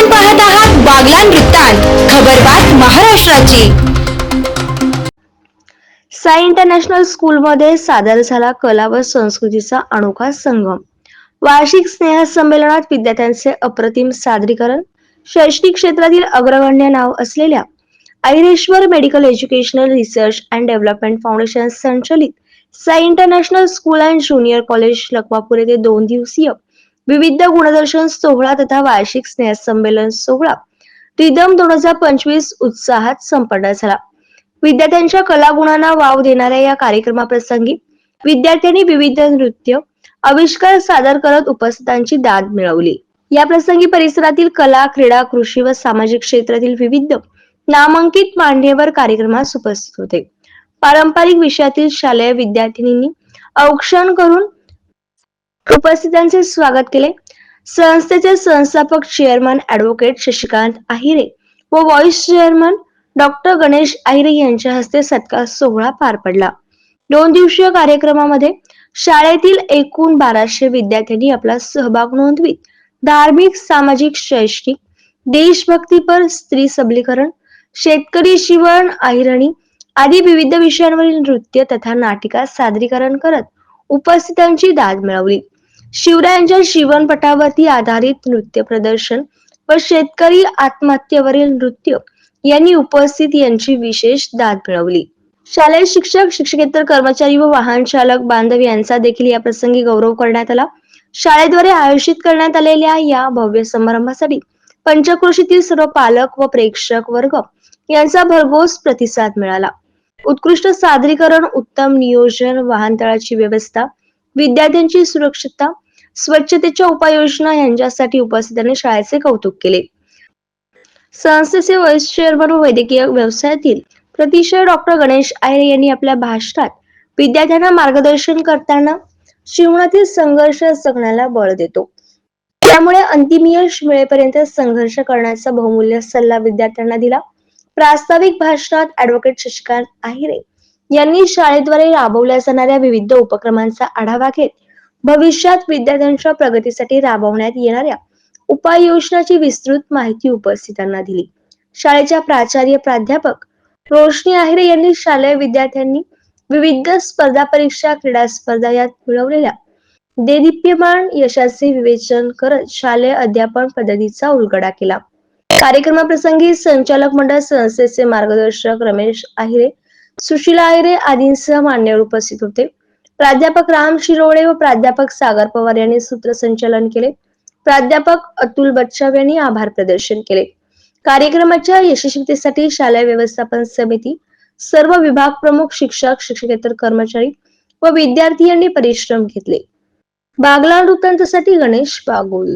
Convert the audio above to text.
आपण पाहत आहात बागलान वृत्तांत खबरबात महाराष्ट्राची. साई इंटरनॅशनल स्कूलमध्ये सादर झाला कला व संस्कृतीचा अनोखा संगम. वार्षिक स्नेह संमेलनात विद्यार्थ्यांचे अप्रतिम सादरीकरण शैक्षणिक क्षेत्रातील अग्रगण्य नाव असलेल्या Aireshwar medical educational research and development foundation संचलित Sai international school and junior college Lakhwapur येथे दोन दिवसीय विविध गुणदर्शन सोहळा तथा वार्षिक स्नेह संमेलन सोहळा. रिदम दोन हजार पंचवीस उत्साहात संपन्न झाला. विद्यार्थ्यांच्या कलागुणांना वाव देणाऱ्या या कार्यक्रमाप्रसंगी विद्यार्थ्यांनी विविध नृत्य आविष्कार सादर करत उपस्थितांची दाद मिळवली. या प्रसंगी परिसरातील कला क्रीडा कृषी व सामाजिक क्षेत्रातील विविध नामांकित मान्यवर कार्यक्रमास उपस्थित होते. पारंपरिक विषयातील शालेय विद्यार्थिनींनी औक्षण करून उपस्थितांचे स्वागत केले. संस्थेचे संस्थापक चेअरमन ऍडव्होकेट शशिकांत आहिरे व vice chairman doctor Ganesh Ahire यांच्या हस्ते सत्कार सोहळा पार पडला. दोन दिवसीय कार्यक्रमामध्ये शाळेतील एकूण बाराशे विद्यार्थ्यांनी आपला सहभाग नोंदवीत. धार्मिक सामाजिक शैक्षणिक देशभक्तीपर स्त्री सबलीकरण शेतकरी शिवण अहिरणी आदी विविध विषयांवरील नृत्य तथा नाटिका सादरीकरण करत उपस्थितांची दाद मिळवली. शिवरायांच्या जीवनपटावरती आधारित नृत्य प्रदर्शन व शेतकरी आत्महत्येवरील नृत्य यांनी उपस्थित यांची विशेष दाद मिळवली. शालेय शिक्षक शिक्षकेतर कर्मचारी व वाहन चालक बांधव यांचा देखील या प्रसंगी गौरव करण्यात आला. शाळेद्वारे आयोजित करण्यात आलेल्या या भव्य समारंभासाठी पंचक्रोशीतील सर्व पालक व प्रेक्षक वर्ग यांचा भरघोस प्रतिसाद मिळाला. उत्कृष्ट सादरीकरण उत्तम नियोजन वाहनतळाची व्यवस्था विद्यार्थ्यांची सुरक्षितता स्वच्छतेच्या उपाययोजना यांच्यासाठी उपस्थितांनी शाळेचे कौतुक केले. संस्थेचे व्हाईस चेअरमन व वैद्यकीय व्यवसायातील प्रतिशय डॉक्टर गणेश आयरे यांनी आपल्या भाषणात विद्यार्थ्यांना मार्गदर्शन करताना जीवनातील संघर्ष जगण्याला बळ देतो. त्यामुळे अंतिम यश मिळेपर्यंत संघर्ष करण्याचा बहुमूल्य सल्ला विद्यार्थ्यांना दिला. प्रास्ताविक भाषणात ऍडव्होकेट शशिकांत आहिरे यांनी शाळेद्वारे राबवल्या जाणाऱ्या विविध उपक्रमांचा आढावा घेत भविष्यात विद्यार्थ्यांच्या प्रगतीसाठी राबवण्यात येणाऱ्या उपाययोजनाची विस्तृत माहिती उपस्थितांना दिली. शाळेच्या प्राचार्य प्राध्यापक रोशनी आहिरे यांनी शालेय विद्यार्थ्यांनी विविध स्पर्धा परीक्षा क्रीडा स्पर्धा यात मिळवलेल्या देदीप्यमान यशाचे विवेचन करत शालेय अध्यापन पद्धतीचा उलगडा केला. कार्यक्रमाप्रसंगी संचालक मंडळ संस्थेचे मार्गदर्शक रमेश आहिरे सुशीला आयरे आदींसह मान्यवर उपस्थित होते. प्राध्यापक राम शिरोळे व प्राध्यापक सागर पवार यांनी सूत्रसंचालन केले. प्राध्यापक अतुल बच्चाव यांनी आभार प्रदर्शन केले. कार्यक्रमाच्या यशस्वीतेसाठी शालेय व्यवस्थापन समिती सर्व विभाग प्रमुख शिक्षक शिक्षकेतर कर्मचारी व विद्यार्थी यांनी परिश्रम घेतले. बागला वृत्तांतासाठी गणेश बागुल.